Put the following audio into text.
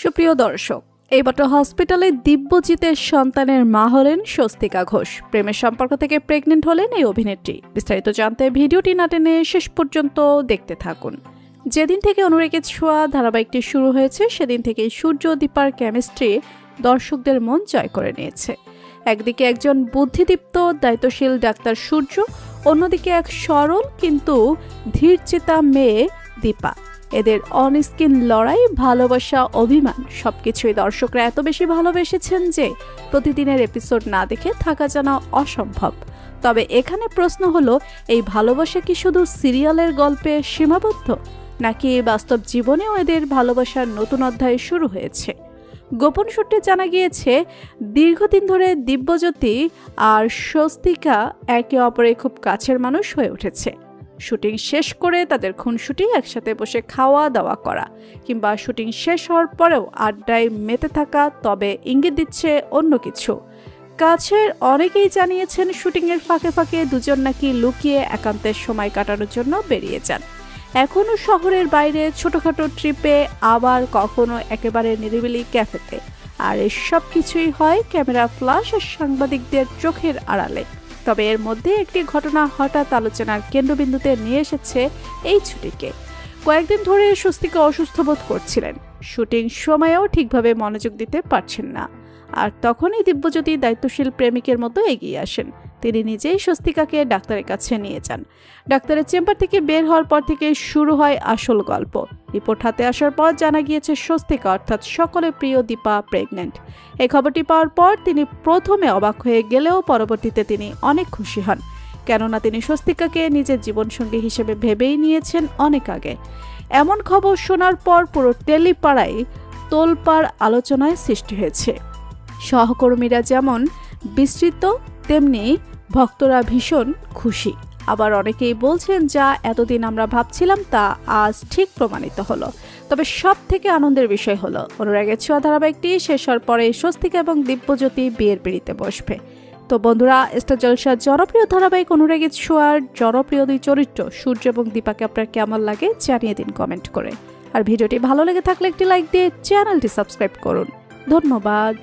সুপ্রিয় দর্শক এইমাত্র হসপিটালে দিব্যজিতের সন্তানের মা হলেন স্বস্তিকা ঘোষ। প্রেমের সম্পর্ক থেকে প্রেগনেন্ট হলেন এই অভিনেত্রী। বিস্তারিত জানতে ভিডিওটি না টেনে শেষ পর্যন্ত দেখতে থাকুন। যেদিন থেকে অনুরেগের ছোঁয়া, ধারাবাহিকটি শুরু হয়েছে, সেদিন থেকে সূর্য দীপার কেমিস্ট্রি দর্শকদের মন জয় করে নিয়েছে। একদিকে একজন বুদ্ধিদীপ্ত, দায়িত্বশীল ডাক্তার সূর্য, অন্যদিকে এক সরল কিন্তু ধীরচেতা মেয়ে দীপা। এদের অনস্কিন লড়াই, ভালোবাসা, অভিমান, সবকিছুই দর্শকরা এত বেশি ভালোবেসেছেন যে প্রতিদিনের এপিসোড না দেখে থাকা যেন অসম্ভব। তবে এখানে প্রশ্ন হলো, এই ভালোবাসা কি শুধু সিরিয়ালের গল্পে সীমাবদ্ধ, নাকি বাস্তব জীবনেও এদের ভালোবাসার নতুন অধ্যায় শুরু হয়েছে? গোপন সূত্রে জানা গিয়েছে, দীর্ঘদিন ধরে দিব্যজ্যোতি আর স্বস্তিকা একে অপরের খুব কাছের মানুষ হয়ে উঠেছে। শুটিং শেষ করে তাদের খুনসুটি একসাথে বসে খাওয়া দাওয়া করা, কিংবা শুটিং শেষ হওয়ার পরেও আড্ডায় মেতে থাকা, তবে ইঙ্গিত দিচ্ছে অন্য কিছু। কাছের অনেকেই জানিয়েছেন শুটিংয়ের ফাঁকে ফাঁকে দুজন নাকি লুকিয়ে একান্তের সময় কাটানোর জন্য বেরিয়ে যান। এখনও শহরের বাইরে ছোটখাটো ট্রিপে, আবার কখনো একেবারে নিরিবিলি ক্যাফেতে। আর এসব কিছুই হয় ক্যামেরা ফ্লাশ আর সাংবাদিকদের চোখের আড়ালে। তবে এর মধ্যে একটি ঘটনা হঠাৎ আলোচনার কেন্দ্রবিন্দুতে নিয়ে এসেছে এই ছুটিকে। কয়েকদিন ধরে স্বস্তিকে অসুস্থ বোধ করছিলেন। শুটিং সময়েও ঠিকভাবে মনোযোগ দিতে পারছেন না। আর তখনই দিব্যজ্যোতি দায়িত্বশীল প্রেমিকের মতো এগিয়ে আসেন। তিনি নিজেই স্বস্তিকাকে ডাক্তারের কাছে নিয়ে যান। ডাক্তারের চেম্বার থেকে বের হওয়ার পর থেকে শুরু হয় আসল গল্প। রিপোর্ট হাতে আসার পর জানা গিয়েছে, স্বস্তিকা অর্থাৎ সকলের প্রিয় দীপা প্রেগনেন্ট এই খবরটি পাওয়ার পর তিনি প্রথমে অবাক হয়ে গেলেও পরবর্তীতে তিনি অনেক খুশি হন। কেননা তিনি স্বস্তিকাকে নিজের জীবনসঙ্গী হিসেবে ভেবেই নিয়েছেন অনেক আগে। এমন খবর শোনার পর পুরো টেলিপাড়ায় তোলপাড় আলোচনায় সৃষ্টি হয়েছে। সহকর্মীরা যেমন বিস্তৃত তেমনি ভক্তরা ভীষণ খুশি। আবার অনেকেই বলছেন, যা এতদিন আমরা ভাবছিলাম, তা আজ ঠিক প্রমাণিত হলো। তবে সব থেকে আনন্দের বিষয় হলো, অনুরাগের ছোঁয়া ধারাবাহিকটি শেষ হওয়ার পরে স্বস্তিকা এবং দিব্যজ্যোতি বিয়ের পিড়িতে বসবে। তো বন্ধুরা, স্টার জলসার জনপ্রিয় ধারাবাহিক অনুরাগের ছোঁয়ার জনপ্রিয় দুই চরিত্র, সূর্য এবং দীপাকে আপনার কেমন লাগে জানিয়ে দিন কমেন্ট করে। আর ভিডিওটি ভালো লেগে থাকলে একটি লাইক দিয়ে চ্যানেলটি সাবস্ক্রাইব করুন। ধন্যবাদ।